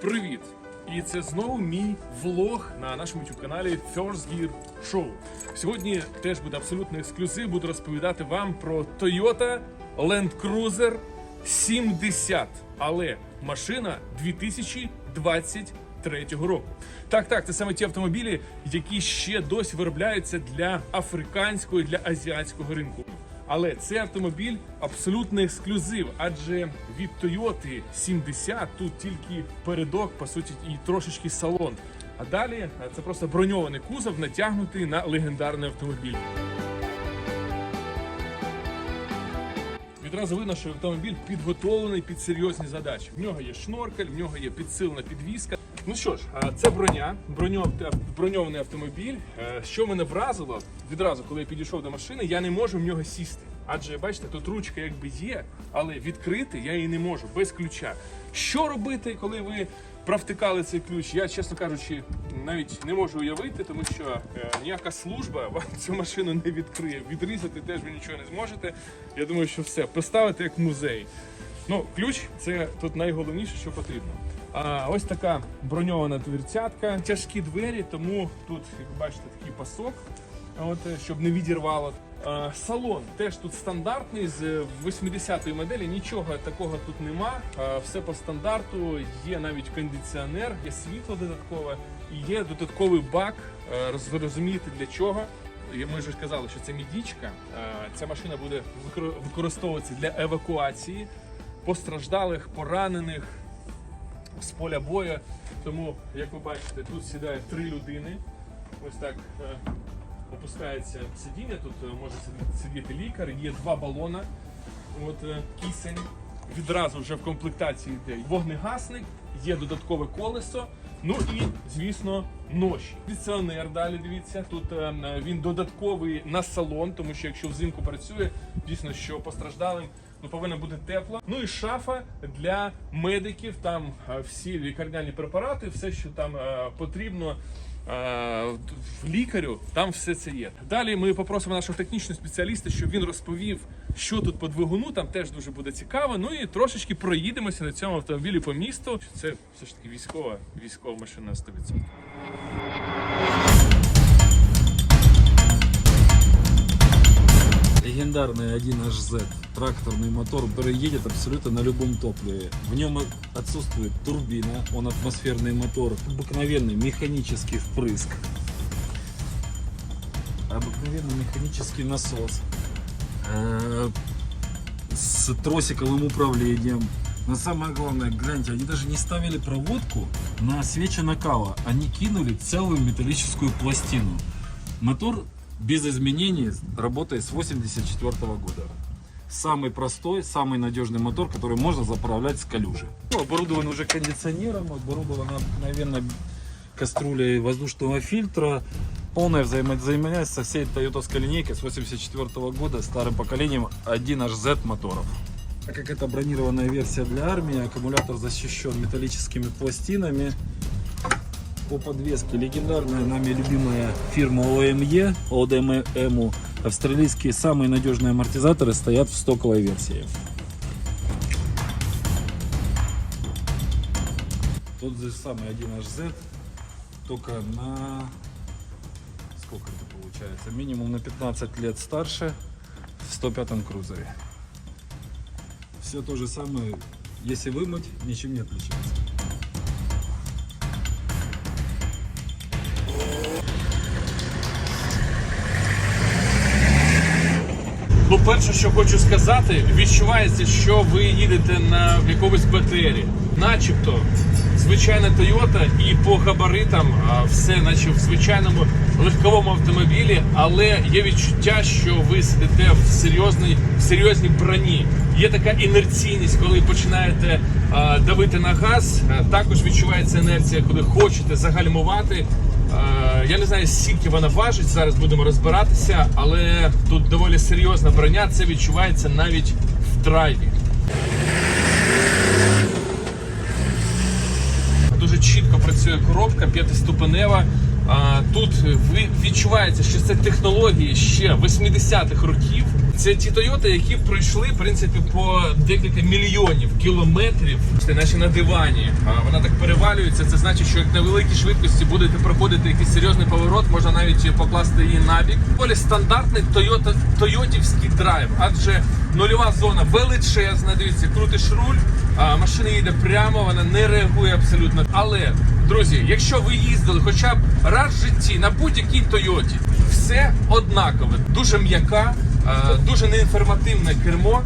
Привіт! І це знову мій влог на нашому youtube каналі First Gear Show. Сьогодні теж буде абсолютно ексклюзив. Буду розповідати вам про Toyota Land Cruiser 70. Але машина 2023 року. Так, так, це саме ті автомобілі, які ще досі виробляються для африканського і для азіатського ринку. Але цей автомобіль абсолютно ексклюзив, адже від Toyota 70 тут тільки передок, по суті, і трошечки салон. А далі е, це просто броньований кузов, натягнутий на легендарний автомобіль. Відразу видно, що автомобіль підготовлений під серйозні задачі. В нього є шноркель, в нього є підсилена підвізка. Ну що ж, це броня, броньов- броньований автомобіль. Е, Що мене вразило відразу, коли я підійшов до машини, я не можу в нього сісти. Адже бачите, тут ручка якби є, але відкрити я її не можу без ключа. Що робити, коли ви провтикали цей ключ? Я, чесно кажучи, навіть не можу уявити, тому що е, ніяка служба вам цю машину не відкриє. Відрізати теж ви нічого не зможете. Я думаю, що все поставити як музей. Ну, ключ це тут найголовніше, що потрібно. А ось така броньована дверцятка, тяжкі двері, тому тут, як бачите, такий пасок, от, е, щоб не відірвало. Салон теж тут стандартний з е, 80-ї моделі. Нічого такого тут нема. Все по стандарту. Є навіть кондиціонер, є світло додаткове і є додатковий бак. Розумієте для чого? Ми ж казали, що це мідічка. Ця машина буде використовуватися для евакуації постраждалих, поранених з поля бою. Тому, як ви бачите, тут сідає три людини. Ось так е, опускається сидіння. Тут е, може сидіти лікар, є два балона. От е, кисень. Відразу вже в комплектації йде вогнегасник, є додаткове колесо. Ну і, звісно, ноші. Кондиціонер далі дивіться. Тут він додатковий на салон, тому що якщо взимку працює, дійсно, що постраждалим ну, повинно бути тепло. Ну і шафа для медиків. Там е, всі лікарняні препарати, все, що там е, потрібно. е, В лікарю там все це є. Далі ми попросимо нашого технічного спеціаліста, щоб він розповів, що тут по двигуну. Там теж дуже буде цікаво. Ну і трошечки проїдемося на цьому автомобілі по місту. Це все ж таки військова військова машина 100%. Легендарный 1HZ тракторный мотор едет абсолютно на любом топливе. В нем отсутствует турбина, он атмосферный мотор, обыкновенный механический впрыск, обыкновенный механический насос э, с тросиковым управлением. Но самое главное, гляньте, они даже не ставили проводку на свечи накала, они кинули целую металлическую пластину. Мотор без изменений работает с 84 года. Самый простой, самый надежный мотор, который можно заправлять с калюжи. Ну, Оборудован уже кондиционером, оборудован обыкновенно кастрюлей воздушного фильтра. Полная взаимодействие со всей тойотовской линейкой с 84 года старым поколением 1HZ моторов. Так как это бронированная версия для армии, аккумулятор защищен металлическими пластинами. По подвеске легендарная нами любимая фирма OME, ODMU. Австралийские самые надежные амортизаторы стоят в стоковой версии. Тот же самый 1HZ, только на... Сколько это получается? Минимум на 15 лет старше в 105-м крузере. Все то же самое, если вымыть, ничем не отличается. Перше, що хочу сказати, відчувається, що ви їдете на якомусь БТРі. Начебто, звичайна Toyota і по габаритам все, наче в звичайному легковому автомобілі, але є відчуття, що ви сидите в серйозній, в серйозній броні. Є така інерційність, коли починаєте давити на газ. Також відчувається інерція, коли хочете загальмувати. Е, Я не знаю, скільки вона важить. Зараз будемо розбиратися, але тут доволі серйозна броня. Це відчувається навіть в драйві. Дуже чітко працює коробка, п'ятиступенева. Тут відчувається, що це технології ще 80-х років. Це ті Тойоти, які пройшли в принципі по декілька мільйонів кілометрів. Наче на дивані. А вона так перевалюється. Це значить, що як на великій швидкості будете проходити якийсь серйозний поворот, можна навіть покласти її на бік. Полі стандартний Toyota, тойотівський драйв, адже нульова зона величезна. Дивіться, крутиш руль, а машина їде прямо, вона не реагує абсолютно. Але друзі, якщо ви їздили хоча б раз в житті на будь-якій Тойоті, все однакове, дуже м'яка, дуже неінформативне кермо.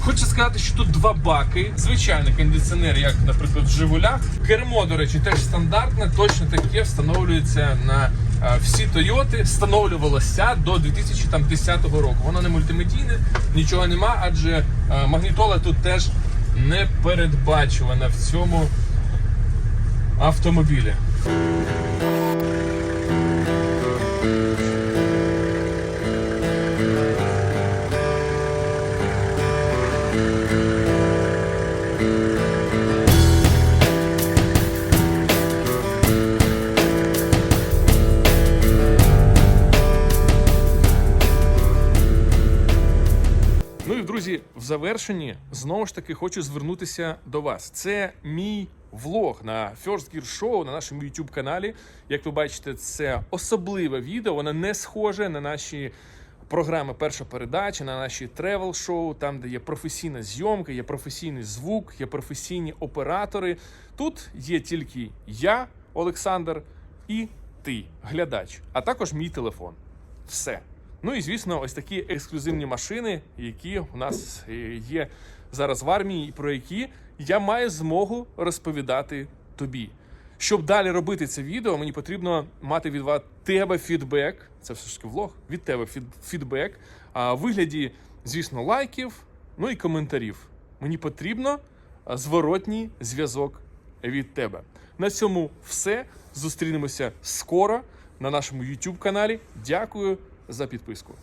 Хочу сказати, що тут два баки, звичайний кондиціонер, як, наприклад, в Жигулях. Кермо, до речі, теж стандартне, точно таке встановлюється на е, всі Тойоти, встановлювалося до 2010 року. Воно не мультимедійне, нічого нема, адже е, магнітола тут теж не передбачувана в цьому автомобілі. Завершенні знову ж таки хочу звернутися до вас. Це мій влог на First Gear Show на нашому YouTube каналі. Як ви бачите, це особливе відео. Воно не схоже на наші програми перша передача, на наші тревел шоу, там, де є професійна зйомка, є професійний звук, є професійні оператори. Тут є тільки я, Олександр, і ти, глядач, а також мій телефон. Все. Ну і звісно, ось такі ексклюзивні машини, які у нас е, є зараз в армії, і про які я маю змогу розповідати тобі. Щоб далі робити це відео, мені потрібно мати від вас тебе фідбек. Це все ж таки влог від тебе фідбек. А вигляді, звісно, лайків, ну і коментарів. Мені потрібно зворотній зв'язок від тебе. На цьому все. Зустрінемося скоро на нашому YouTube каналі. Дякую за підписку.